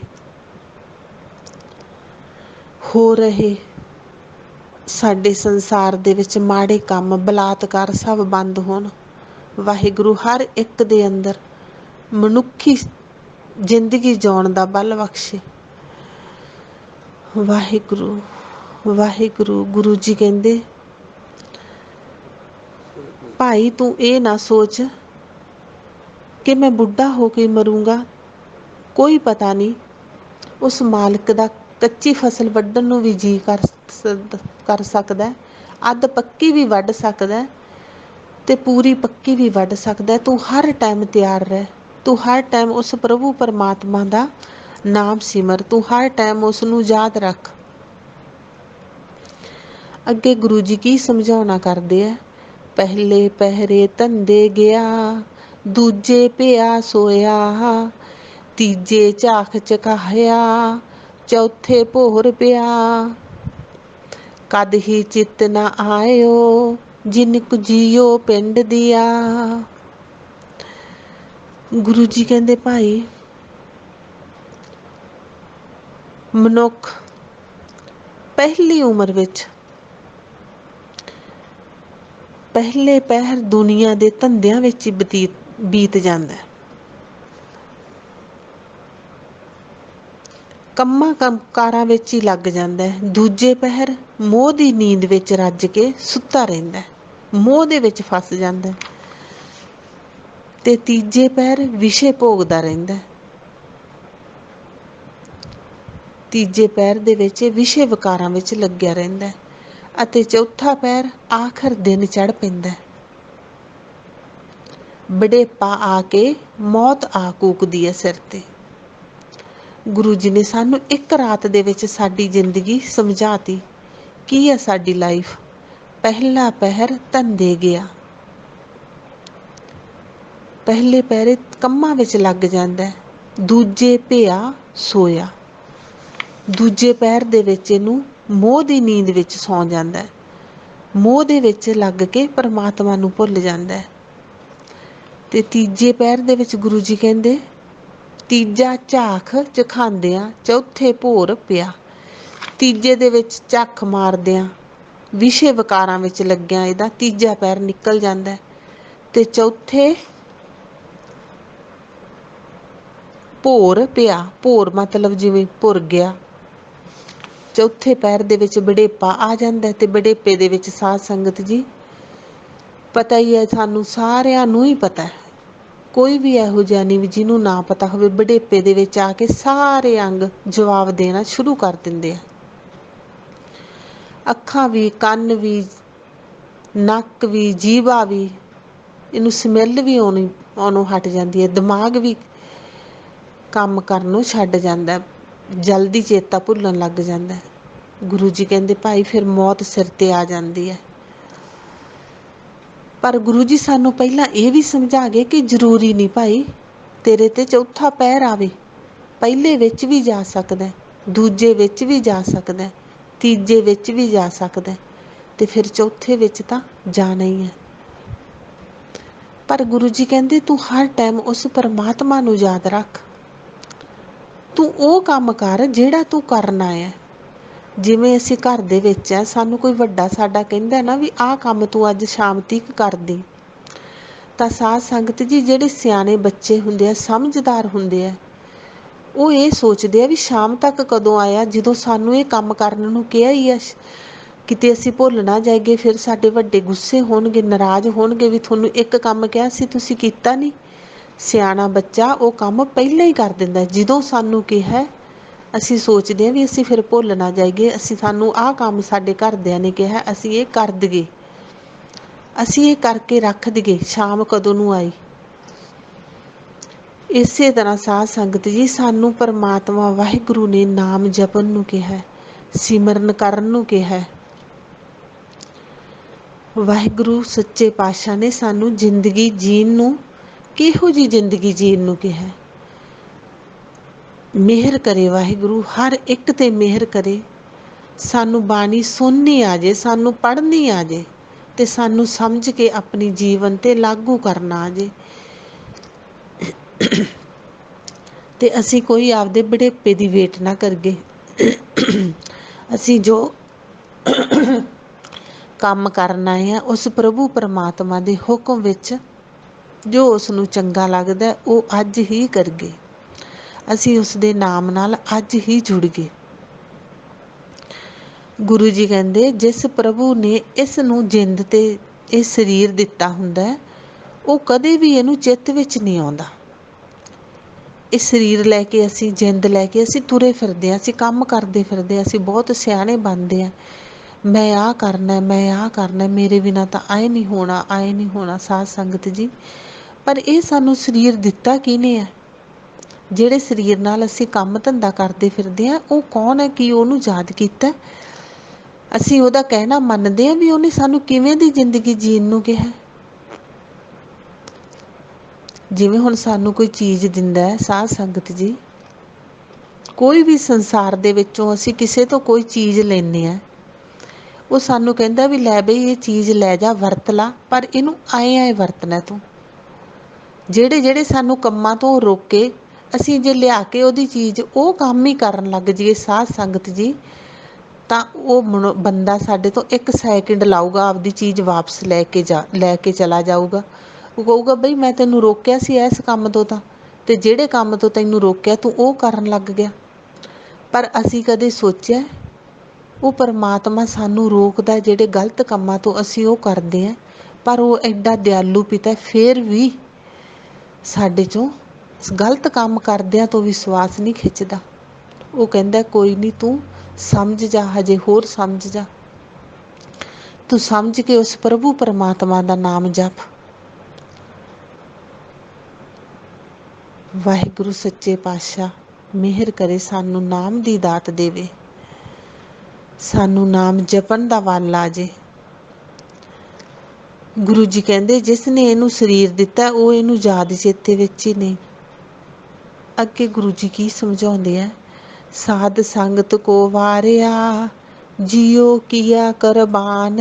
ਹੋ ਰਹੇ ਸਾਡੇ ਸੰਸਾਰ ਦੇ ਵਿੱਚ ਮਾੜੇ ਕੰਮ ਬਲਾਤਕਾਰ ਸਭ ਬੰਦ ਹੋਣ। ਵਾਹਿਗੁਰੂ ਹਰ ਇੱਕ ਦੇ ਅੰਦਰ ਮਨੁੱਖੀ ਜ਼ਿੰਦਗੀ ਜਿਉਣ ਦਾ ਬਲ ਬਖਸ਼ੇ। ਵਾਹਿਗੁਰੂ ਵਾਹਿਗੁਰੂ, ਗੁਰੂ ਜੀ ਕਹਿੰਦੇ, ਭਾਈ, ਤੂੰ ਇਹ ਨਾ ਸੋਚ ਕਿ ਮੈਂ ਬੁੱਢਾ ਹੋ ਕੇ ਮਰੂੰਗਾ। ਕੋਈ ਪਤਾ ਨਹੀਂ, ਉਸ ਮਾਲਕ ਦਾ ਕੱਚੀ ਫਸਲ ਵੱਢਣ ਨੂੰ ਵੀ ਜੀ ਕਰ ਕਰ ਸਕਦਾ ਅੱਧ ਪੱਕੀ ਵੀ ਵੱਢ ਸਕਦਾ ਤੇ ਪੂਰੀ ਪੱਕੀ ਵੀ ਵੱਢ ਸਕਦਾ ਤੂੰ ਹਰ ਟਾਈਮ ਤਿਆਰ ਰਹਿ, ਤੂੰ ਹਰ ਟਾਈਮ ਉਸ ਪ੍ਰਭੂ ਪਰਮਾਤਮਾ ਦਾ ਨਾਮ ਸਿਮਰ, ਤੂੰ ਹਰ ਟਾਈਮ ਉਸ ਨੂੰ ਯਾਦ ਰੱਖ। ਅੱਗੇ ਗੁਰੂ ਜੀ ਕੀ ਸਮਝਾਉਣਾ ਕਰਦੇ ਆ? ਪਹਿਲੇ ਪਹਿਰੇ ਧੰਦੇ ਗਿਆ, ਦੂਜੇ ਪਿਆ ਸੋਇਆ, ਤੀਜੇ ਝਾਖ ਚਕਾਇਆ ਚੌਥੇ ਭੋਰ ਪਿਆ। ਕਦ ਹੀ ਚਿੱਤ ਨਾ ਆਇਓ, ਜਿਨ ਕੁ ਜੀਓ ਪਿੰਡ ਦਿਆ। ਗੁਰੂ ਜੀ ਕਹਿੰਦੇ, ਭਾਈ, ਮਨੁੱਖ ਪਹਿਲੀ ਉਮਰ ਵਿੱਚ ਪਹਿਲੇ ਪਹਿਰ ਦੁਨੀਆ ਦੇ ਧੰਦਿਆਂ ਵਿੱਚ ਹੀ ਬਤੀਤ ਬੀਤ ਜਾਂਦਾ ਹੈ। ਕੰਮਾਂ ਕੰਮਕਾਰਾਂ ਵਿੱਚ ਹੀ ਲੱਗ ਜਾਂਦਾ ਹੈ। ਦੂਜੇ ਪਹਿਰ ਮੋਹ ਦੀ ਨੀਂਦ ਵਿੱਚ ਰੱਜ ਕੇ ਸੁੱਤਾ ਰਹਿੰਦਾ ਹੈ। ਮੋਹ ਦੇ ਵਿੱਚ ਫਸ ਜਾਂਦਾ ਹੈ। ਤੇ ਤੀਜੇ ਪਹਿਰ ਵਿਸ਼ੇ ਭੋਗਦਾ ਰਹਿੰਦਾ ਹੈ। ਤੀਜੇ ਪੈਰ ਦੇ ਵਿੱਚ ਵਿਸ਼ੇ ਵਿਕਾਰਾਂ ਵਿੱਚ ਲੱਗਿਆ ਰਹਿੰਦਾ ਹੈ ਅਤੇ ਚੌਥਾ ਪੈਰ ਆਖਰ ਦਿਨ ਚੜ ਪੈਂਦਾ ਹੈ। ਬੜੇਪਾ ਆ ਕੇ ਮੌਤ ਆ ਕੂਕਦੀ ਹੈ ਸਿਰ ਤੇ। ਗੁਰੂ ਜੀ ਨੇ ਸਾਨੂੰ ਇੱਕ ਰਾਤ ਦੇ ਵਿੱਚ ਸਾਡੀ ਜ਼ਿੰਦਗੀ ਸਮਝਾਤੀ। ਕੀ ਹੈ ਸਾਡੀ ਲਾਈਫ ਪਹਿਲਾ ਪਹਿਰ ਧੰਦੇ ਗਿਆ। ਪਹਿਲੇ ਪਹਿਰੇ ਕੰਮਾਂ ਵਿੱਚ ਲੱਗ ਜਾਂਦਾ ਹੈ। ਦੂਜੇ ਭਿਆ ਸੋਇਆ। ਦੂਜੇ ਪੈਰ ਦੇ ਵਿੱਚ ਇਹਨੂੰ ਮੋਹ ਦੀ ਨੀਂਦ ਵਿੱਚ ਸੌ ਜਾਂਦਾ ਹੈ। ਮੋਹ ਦੇ ਵਿੱਚ ਲੱਗ ਕੇ ਪਰਮਾਤਮਾ ਨੂੰ ਭੁੱਲ ਜਾਂਦਾ ਹੈ। ਤੇ ਤੀਜੇ ਪੈਰ ਦੇ ਵਿੱਚ ਗੁਰੂ ਜੀ ਕਹਿੰਦੇ ਤੀਜਾ ਝਾਖ ਚਖਾਉਂਦਿਆਂ ਚੌਥੇ ਭੋਰ ਪਿਆ। ਤੀਜੇ ਦੇ ਵਿੱਚ ਝੱਖ ਮਾਰਦਿਆਂ ਵਿਸ਼ੇ ਵਿਕਾਰਾਂ ਵਿੱਚ ਲੱਗਿਆ ਇਹਦਾ ਤੀਜਾ ਪੈਰ ਨਿਕਲ ਜਾਂਦਾ ਤੇ ਚੌਥੇ ਭੋਰ ਪਿਆ। ਭੋਰ ਮਤਲਬ ਜਿਵੇਂ ਭੁਰ ਗਿਆ। ਚੌਥੇ ਪੈਰ ਦੇ ਵਿੱਚ ਬੜੇਪਾ ਆ ਜਾਂਦਾ ਤੇ ਬੜੇਪੇ ਦੇ ਵਿੱਚ ਸਾਧ ਸੰਗਤ ਜੀ, ਪਤਾ ਹੀ ਹੈ, ਸਾਨੂੰ ਸਾਰਿਆਂ ਨੂੰ ਹੀ ਪਤਾ ਹੈ। ਕੋਈ ਵੀ ਇਹੋ ਜਿਹਾ ਨਹੀਂ ਵੀ ਜਿਹਨੂੰ ਨਾ ਪਤਾ ਹੋਵੇ ਬੜੇਪੇ ਦੇ ਵਿੱਚ ਆ ਕੇ ਸਾਰੇ ਅੰਗ ਜਵਾਬ ਦੇਣਾ ਸ਼ੁਰੂ ਕਰ ਦਿੰਦੇ ਆ। ਅੱਖਾਂ ਵੀ, ਕੰਨ ਵੀ, ਨੱਕ ਵੀ ਜੀਭਾ ਵੀ, ਇਹਨੂੰ ਸਮੈਲ ਵੀ ਆਉਣੀ, ਆਉਣੋਂ ਹਟ ਜਾਂਦੀ ਹੈ, ਦਿਮਾਗ ਵੀ ਕੰਮ ਕਰਨ ਨੂੰ ਛੱਡ ਜਾਂਦਾ ਜਲਦੀ ਚੇਤਾ ਭੁੱਲਣ ਲੱਗ ਜਾਂਦਾ ਗੁਰੂ ਜੀ ਕਹਿੰਦੇ, ਭਾਈ, ਫਿਰ ਮੌਤ ਸਿਰ ਤੇ ਆ ਜਾਂਦੀ ਹੈ। ਪਰ ਗੁਰੂ ਜੀ ਸਾਨੂੰ ਪਹਿਲਾਂ ਇਹ ਵੀ ਸਮਝਾ ਗਏ ਕਿ ਜ਼ਰੂਰੀ ਨਹੀਂ ਭਾਈ, ਤੇਰੇ ਤੇ ਚੌਥਾ ਪੈਰ ਆਵੇ, ਪਹਿਲੇ ਵਿੱਚ ਵੀ ਜਾ ਸਕਦਾ ਦੂਜੇ ਵਿੱਚ ਵੀ ਜਾ ਸਕਦਾ ਤੀਜੇ ਵਿੱਚ ਵੀ ਜਾ ਸਕਦਾ ਤੇ ਫਿਰ ਚੌਥੇ ਵਿੱਚ ਤਾਂ ਜਾਣਾ ਹੀ ਹੈ। ਪਰ ਗੁਰੂ ਜੀ ਕਹਿੰਦੇ, ਤੂੰ ਹਰ ਟਾਈਮ ਉਸ ਪਰਮਾਤਮਾ ਨੂੰ ਯਾਦ ਰੱਖ। ਤੂੰ ਉਹ ਕੰਮ ਕਰ ਜਿਹੜਾ ਤੂੰ ਕਰਨਾ ਹੈ। ਜਿਵੇਂ ਅਸੀਂ ਘਰ ਦੇ ਵਿੱਚ ਆ, ਸਾਨੂੰ ਕੋਈ ਵੱਡਾ ਸਾਡਾ ਕਹਿੰਦਾ ਨਾ ਵੀ ਆਹ ਕੰਮ ਤੂੰ ਅੱਜ ਸ਼ਾਮ ਤੱਕ ਕਰ ਦੇ ਤਾਂ ਸਾਧ ਸੰਗਤ ਜੀ, ਜਿਹੜੇ ਸਿਆਣੇ ਬੱਚੇ ਹੁੰਦੇ ਆ, ਸਮਝਦਾਰ ਹੁੰਦੇ ਆ, ਉਹ ਇਹ ਸੋਚਦੇ ਆ ਵੀ ਸ਼ਾਮ ਤੱਕ ਕਦੋਂ ਆਇਆ, ਜਦੋਂ ਸਾਨੂੰ ਇਹ ਕੰਮ ਕਰਨ ਨੂੰ ਕਿਹਾ ਹੀ ਆ, ਕਿਤੇ ਅਸੀਂ ਭੁੱਲ ਨਾ ਜਾਈਏ, ਫਿਰ ਸਾਡੇ ਵੱਡੇ ਗੁੱਸੇ ਹੋਣਗੇ, ਨਾਰਾਜ਼ ਹੋਣਗੇ ਵੀ ਤੁਹਾਨੂੰ ਇੱਕ ਕੰਮ ਕਿਹਾ ਸੀ, ਤੁਸੀਂ ਕੀਤਾ ਨਹੀਂ। ਸਿਆਣਾ ਬੱਚਾ ਉਹ ਕੰਮ ਪਹਿਲਾਂ ਹੀ ਕਰ ਦਿੰਦਾ, ਜਦੋਂ ਸਾਨੂੰ ਕਿਹਾ ਅਸੀਂ ਸੋਚਦੇ ਹਾਂ ਵੀ ਅਸੀਂ ਫਿਰ ਭੁੱਲ ਨਾ ਜਾਈਏ, ਅਸੀਂ ਸਾਨੂੰ ਆਹ ਕੰਮ ਸਾਡੇ ਘਰਦਿਆਂ ਨੇ ਕਿਹਾ, ਅਸੀਂ ਇਹ ਕਰ ਦਈਏ। ਅਸੀਂ ਇਹ ਕਰਕੇ ਰੱਖ ਦਈਏ, ਸ਼ਾਮ ਕਦੋਂ ਨੂੰ ਆਈ। ਇਸੇ ਤਰ੍ਹਾਂ ਸਾਧ ਸੰਗਤ ਜੀ, ਸਾਨੂੰ ਪਰਮਾਤਮਾ ਵਾਹਿਗੁਰੂ ਨੇ ਨਾਮ ਜਪਣ ਨੂੰ ਕਿਹਾ, ਸਿਮਰਨ ਕਰਨ ਨੂੰ ਕਿਹਾ। ਵਾਹਿਗੁਰੂ ਸੱਚੇ ਪਾਤਸ਼ਾਹ ਨੇ ਸਾਨੂੰ ਜ਼ਿੰਦਗੀ ਜੀਣ ਨੂੰ ਕਿਹੋ ਜੀ ਜ਼ਿੰਦਗੀ ਜੀਣ ਨੂੰ ਕਿਹਾ? ਮਿਹਰ ਕਰੇ ਵਾਹਿਗੁਰੂ, ਹਰ ਇੱਕ ਤੇ ਮਿਹਰ ਕਰੇ। ਸਾਨੂੰ ਬਾਣੀ ਸੁਣਨੀ ਆ ਜੇ, ਸਾਨੂੰ ਪੜ੍ਹਨੀ ਆ ਜੇ ਤੇ ਸਾਨੂੰ ਸਮਝ ਕੇ ਆਪਣੀ ਜੀਵਨ ਤੇ ਲਾਗੂ ਕਰਨਾ ਆ ਜੇ। ਤੇ ਅਸੀਂ ਕੋਈ ਆਪਦੇ ਬੜੇਪੇ ਦੀ ਵੇਟ ਨਾ ਕਰਗੇ ਅਸੀਂ ਜੋ ਕੰਮ ਕਰਨਾ ਹੈ ਉਸ ਪ੍ਰਭੂ ਪਰਮਾਤਮਾ ਦੇ ਹੁਕਮ ਵਿੱਚ ਜੋ ਉਸ ਨੂੰ ਚੰਗਾ ਲੱਗਦਾ, ਉਹ ਅੱਜ ਹੀ ਕਰਗੇ ਅਸੀਂ ਉਸ ਦੇ ਨਾਮ ਨਾਲ ਅੱਜ ਹੀ ਜੁੜ ਗਏ। ਗੁਰੂ ਜੀ ਕਹਿੰਦੇ, ਜਿਸ ਪ੍ਰਭੂ ਨੇ ਇਸ ਨੂੰ ਜਿੰਦ ਤੇ ਇਹ ਸਰੀਰ ਦਿੱਤਾ ਹੁੰਦਾ ਹੈ, ਉਹ ਕਦੇ ਵੀ ਇਹਨੂੰ ਚਿੱਤ ਵਿੱਚ ਨਹੀਂ ਆਉਂਦਾ। ਇਹ ਸਰੀਰ ਲੈ ਕੇ ਅਸੀਂ, ਜਿੰਦ ਲੈ ਕੇ ਅਸੀਂ ਤੁਰੇ ਫਿਰਦੇ ਹਾਂ, ਅਸੀਂ ਕੰਮ ਕਰਦੇ ਫਿਰਦੇ ਹਾਂ, ਅਸੀਂ ਬਹੁਤ ਸਿਆਣੇ ਬਣਦੇ ਹਾਂ। ਮੈਂ ਆਹ ਕਰਨਾ ਮੈਂ ਆਹ ਕਰਨਾ ਮੇਰੇ ਬਿਨਾ ਤਾਂ ਆਏ ਨਹੀਂ ਹੋਣਾ, ਆਏ ਨਹੀਂ ਹੋਣਾ ਸਾਧ ਸੰਗਤ ਜੀ। ਪਰ ਇਹ ਸਾਨੂੰ ਸਰੀਰ ਦਿੱਤਾ ਕਿਹਨੇ ਹੈ? ਜਿਹੜੇ ਸਰੀਰ ਨਾਲ ਅਸੀਂ ਕੰਮ ਧੰਦਾ ਕਰਦੇ ਫਿਰਦੇ ਹਾਂ, ਉਹ ਕੌਣ ਹੈ? ਕੀ ਉਹਨੂੰ ਯਾਦ ਕੀਤਾ? ਅਸੀਂ ਉਹਦਾ ਕਹਿਣਾ ਮੰਨਦੇ ਹਾਂ ਵੀ ਉਹਨੇ ਸਾਨੂੰ ਕਿਵੇਂ ਦੀ ਜ਼ਿੰਦਗੀ ਜੀਣ ਨੂੰ ਕਿਹਾ? ਜਿਵੇਂ ਹੁਣ ਸਾਨੂੰ ਕੋਈ ਚੀਜ਼ ਦਿੰਦਾ ਹੈ, ਸਾਧ ਸੰਗਤ ਜੀ, ਕੋਈ ਵੀ ਸੰਸਾਰ ਦੇ ਵਿੱਚੋਂ ਅਸੀਂ ਕਿਸੇ ਤੋਂ ਕੋਈ ਚੀਜ਼ ਲੈਨੇ ਆ ਉਹ ਸਾਨੂੰ ਕਹਿੰਦਾ ਵੀ ਲੈ ਬਈ ਇਹ ਚੀਜ਼ ਲੈ ਜਾ, ਵਰਤ ਲਾ, ਪਰ ਇਹਨੂੰ ਆਏ ਆਏ ਵਰਤਣਾ ਤੂੰ। ਜਿਹੜੇ ਜਿਹੜੇ ਸਾਨੂੰ ਕੰਮਾਂ ਤੋਂ ਰੋਕੇ ਅਸੀਂ ਜੇ ਲਿਆ ਕੇ ਉਹਦੀ ਚੀਜ਼ ਉਹ ਕੰਮ ਹੀ ਕਰਨ ਲੱਗ ਜਾਈਏ ਸਾਧ ਸੰਗਤ ਜੀ ਤਾਂ ਉਹ ਮਨੋ- ਬੰਦਾ ਸਾਡੇ ਤੋਂ ਇੱਕ ਸੈਕਿੰਡ ਲਾਊਗਾ ਆਪਦੀ ਚੀਜ਼ ਵਾਪਸ ਲੈ ਕੇ ਜਾ ਲੈ ਕੇ ਚਲਾ ਜਾਊਗਾ। ਉਹ ਕਹੂਗਾ ਬਈ ਮੈਂ ਤੈਨੂੰ ਰੋਕਿਆ ਸੀ ਇਸ ਕੰਮ ਤੋਂ ਤਾਂ ਤੇ ਜਿਹੜੇ ਕੰਮ ਤੋਂ ਤੈਨੂੰ ਰੋਕਿਆ ਤੂੰ ਉਹ ਕਰਨ ਲੱਗ ਗਿਆ। ਪਰ ਅਸੀਂ ਕਦੇ ਸੋਚਿਆ ਉਹ ਪਰਮਾਤਮਾ ਸਾਨੂੰ ਰੋਕਦਾ ਜਿਹੜੇ ਗਲਤ ਕੰਮਾਂ ਤੋਂ ਅਸੀਂ ਉਹ ਕਰਦੇ ਹਾਂ ਪਰ ਉਹ ਐਡਾ ਦਿਆਲੂ ਪਿਤਾ ਹੈ, ਫੇਰ ਵੀ ਸਾਡੇ ਚੋਂ ਗਲਤ ਕੰਮ ਕਰਦਿਆਂ ਤੋਂ ਵਿਸ਼ਵਾਸ ਨਹੀਂ ਖਿੱਚਦਾ। ਉਹ ਕਹਿੰਦਾ, ਕੋਈ ਨਹੀਂ, ਤੂੰ ਸਮਝ ਜਾ, ਹਜੇ ਹੋਰ ਸਮਝ ਜਾ। ਤੂੰ ਸਮਝ ਕੇ ਉਸ ਪ੍ਰਭੂ ਪਰਮਾਤਮਾ ਦਾ ਨਾਮ ਜਪ। ਵਾਹਿਗੁਰੂ ਸੱਚੇ ਪਾਤਸ਼ਾਹ, ਮਿਹਰ ਕਰੇ, ਸਾਨੂੰ ਨਾਮ ਦੀ ਦਾਤ ਦੇਵੇ। ਸਾਨੂੰ ਨਾਮ ਜਪਣ ਦਾ ਵੱਲ ਆ ਜੇ। ਗੁਰੂ ਜੀ ਕਹਿੰਦੇ, ਜਿਸ ਨੇ ਇਹਨੂੰ ਸਰੀਰ ਦਿੱਤਾ, ਉਹ ਇਹਨੂੰ ਯਾਦ ਚੇਤੇ ਵਿੱਚ ਹੀ ਨਹੀਂ ਅੱਗੇ ਗੁਰੂ ਜੀ ਕੀ ਸਮਝਾਉਂਦੇ ਆ? ਸਾਧ ਸੰਗਤ ਕੋ ਵਾਰਿਆ ਜਿਉ ਕੀਆ ਕਰਬਾਨ,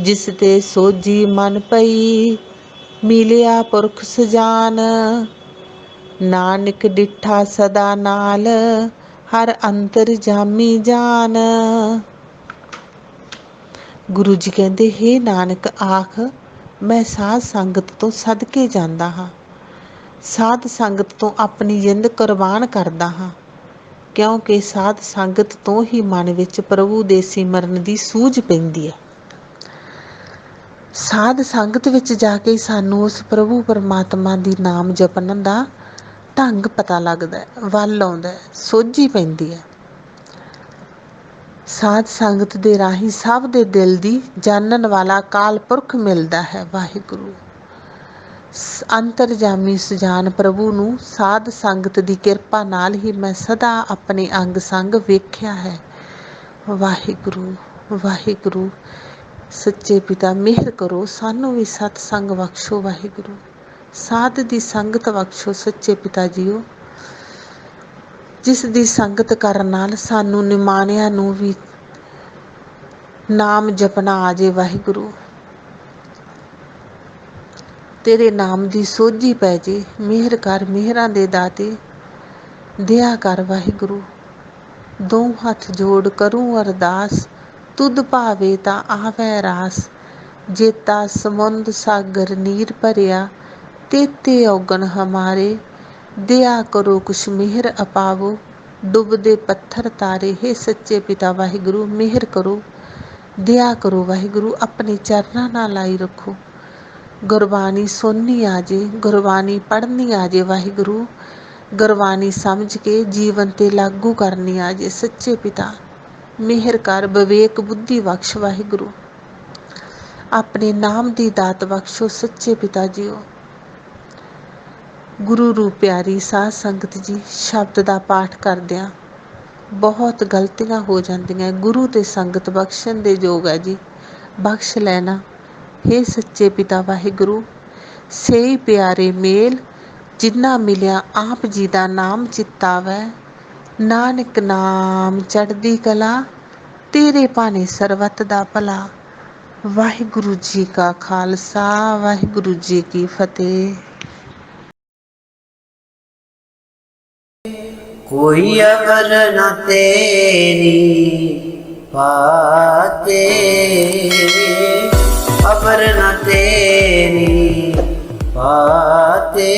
ਜਿਸ ਤੇ ਸੋਜੀ ਮਨ ਪਈ, ਮਿਲਿਆ ਪੁਰਖ ਸਜਾਨ। ਨਾਨਕ ਡਿਠਾ ਸਦਾ ਨਾਲ, ਹਰ ਅੰਤਰ ਜਾਮੀ ਜਾਨ। ਗੁਰੂ ਜੀ ਕਹਿੰਦੇ, ਹੇ ਨਾਨਕ, ਆਖ, ਮੈਂ ਸਾਧ ਸੰਗਤ ਤੋਂ ਸਦਕੇ ਜਾਂਦਾ ਹਾਂ। ਸਾਧ ਸੰਗਤ ਤੋਂ ਆਪਣੀ ਜਿੰਦ ਕੁਰਬਾਨ ਕਰਦਾ ਹਾਂ। ਕਿਉਂਕਿ ਸਾਧ ਸੰਗਤ ਤੋਂ ਹੀ ਮਨ ਵਿੱਚ ਪ੍ਰਭੂ ਦੇ ਸਿਮਰਨ ਦੀ ਸੂਝ ਪੈਂਦੀ ਹੈ। ਸਾਧ ਸੰਗਤ ਵਿੱਚ ਜਾ ਕੇ ਸਾਨੂੰ ਉਸ ਪ੍ਰਭੂ ਪਰਮਾਤਮਾ ਦੀ ਨਾਮ ਜਪਣ ਦਾ ਢੰਗ ਪਤਾ ਲੱਗਦਾ ਹੈ, ਵੱਲ ਆਉਂਦਾ ਹੈ, ਸੋਝੀ ਪੈਂਦੀ ਹੈ। ਸਾਧ ਸੰਗਤ ਦੇ ਰਾਹੀਂ ਸਭ ਦੇ ਦਿਲ ਦੀ ਜਾਣਨ ਵਾਲਾ ਕਾਲ ਪੁਰਖ ਮਿਲਦਾ ਹੈ, ਵਾਹਿਗੁਰੂ। ਅੰਤਰਜਾਮੀ ਸੁਜਾਨ ਪ੍ਰਭੂ ਨੂੰ ਸਾਧ ਸੰਗਤ ਦੀ ਕਿਰਪਾ ਨਾਲ ਹੀ ਮੈਂ ਸਦਾ ਆਪਣੇ ਅੰਗ ਸੰਗ ਵੇਖਿਆ ਹੈ। ਵਾਹਿਗੁਰੂ ਵਾਹਿਗੁਰੂ, ਸੱਚੇ ਪਿਤਾ, ਮਿਹਰ ਕਰੋ, ਸਾਨੂੰ ਵੀ ਸਤ ਸੰਗ ਬਖਸ਼ੋ ਵਾਹਿਗੁਰੂ। ਸਾਧ ਦੀ ਸੰਗਤ ਬਖਸ਼ੋ ਸੱਚੇ ਪਿਤਾ ਜੀਓ। ਜਿਸ ਦੀ ਸੰਗਤ ਕਰਨ ਨਾਲ ਸਾਨੂੰ ਨਿਮਾਣਿਆਂ ਨੂੰ ਵੀ ਨਾਮ ਜਪਣਾ ਆ ਜੇ ਵਾਹਿਗੁਰੂ। ਤੇਰੇ ਨਾਮ ਦੀ ਸੋਝੀ ਪੈ ਜੇ। ਮਿਹਰ ਕਰ, ਮਿਹਰਾਂ ਦੇ ਦਾਤੇ। ਦਿਆ ਕਰ ਵਾਹਿਗੁਰੂ। ਦੋ ਹੱਥ ਜੋੜ ਕਰੂੰ ਅਰਦਾਸ। ਤੁਧ ਭਾਵੇ ਤਾਂ ਆਵੈ ਰਾਸ। ਜੇਤਾ ਸਮੁੰਦ ਸਾਗਰ ਨੀਰ ਭਰਿਆ। ਤੇਤੇ ਔਗਣ ਹਮਾਰੇ। ਦਿਆ ਕਰੋ ਕੁਛ ਮਿਹਰ ਅਪਾਵੋ। ਡੁੱਬਦੇ ਪੱਥਰ ਤਾਰੇ, ਹੈ ਸੱਚੇ ਪਿਤਾ ਵਾਹਿਗੁਰੂ, ਮਿਹਰ ਕਰੋ। ਦਇਆ ਕਰੋ ਵਾਹਿਗੁਰੂ, ਆਪਣੇ ਚਰਨਾਂ ਨਾਲ ਲਾਈ ਰੱਖੋ। ਗੁਰਬਾਣੀ ਸੁਣਨੀ ਆ ਜੇ, ਗੁਰਬਾਣੀ ਪੜ੍ਹਨੀ ਆ ਜੇ ਵਾਹਿਗੁਰੂ, ਗੁਰਬਾਣੀ ਸਮਝ ਕੇ ਜੀਵਨ ਤੇ ਲਾਗੂ ਕਰਨੀ ਆ ਜੇ ਸੱਚੇ ਪਿਤਾ। ਮਿਹਰ ਕਰ, ਵਿਵੇਕ ਬੁੱਧੀ ਬਖਸ਼ ਵਾਹਿਗੁਰੂ। ਆਪਣੇ ਨਾਮ ਦੀ ਦਾਤ ਬਖਸ਼ੋ ਸੱਚੇ ਪਿਤਾ ਜੀਓ। ਗੁਰੂ ਰੂਪ ਪਿਆਰੀ ਸਾਧ ਸੰਗਤ ਜੀ, ਸ਼ਬਦ ਦਾ ਪਾਠ ਕਰਦਿਆਂ ਬਹੁਤ ਗਲਤੀਆਂ ਹੋ ਜਾਂਦੀਆਂ। ਗੁਰੂ ਤੇ ਸੰਗਤ ਬਖਸ਼ਣ ਦੇ ਯੋਗ ਹੈ ਜੀ। ਬਖਸ਼ ਲੈਣਾ ਹੇ ਸੱਚੇ ਪਿਤਾ ਵਾਹਿਗੁਰੂ ਸਹੀ ਪਿਆਰੇ ਮੇਲ, ਜਿੰਨਾ ਮਿਲਿਆ ਆਪ ਜੀ ਦਾ ਨਾਮ ਚਿਤਾਵੈ ਨਾਨਕ ਨਾਮ ਚੜ੍ਹਦੀ ਕਲਾ, ਤੇਰੇ ਭਾਣੇ ਸਰਬੱਤ ਦਾ ਭਲਾ। ਵਾਹਿਗੁਰੂ ਜੀ ਕਾ ਖਾਲਸਾ, ਵਾਹਿਗੁਰੂ ਜੀ ਕੀ ਫਤਿਹ। ਕੋਈ ਅਵਰ ਨ ਤੇਰੀ ਪਾਤੇ। ਅਵਰ ਨ ਤੇਰੀ ਪਾਤੇ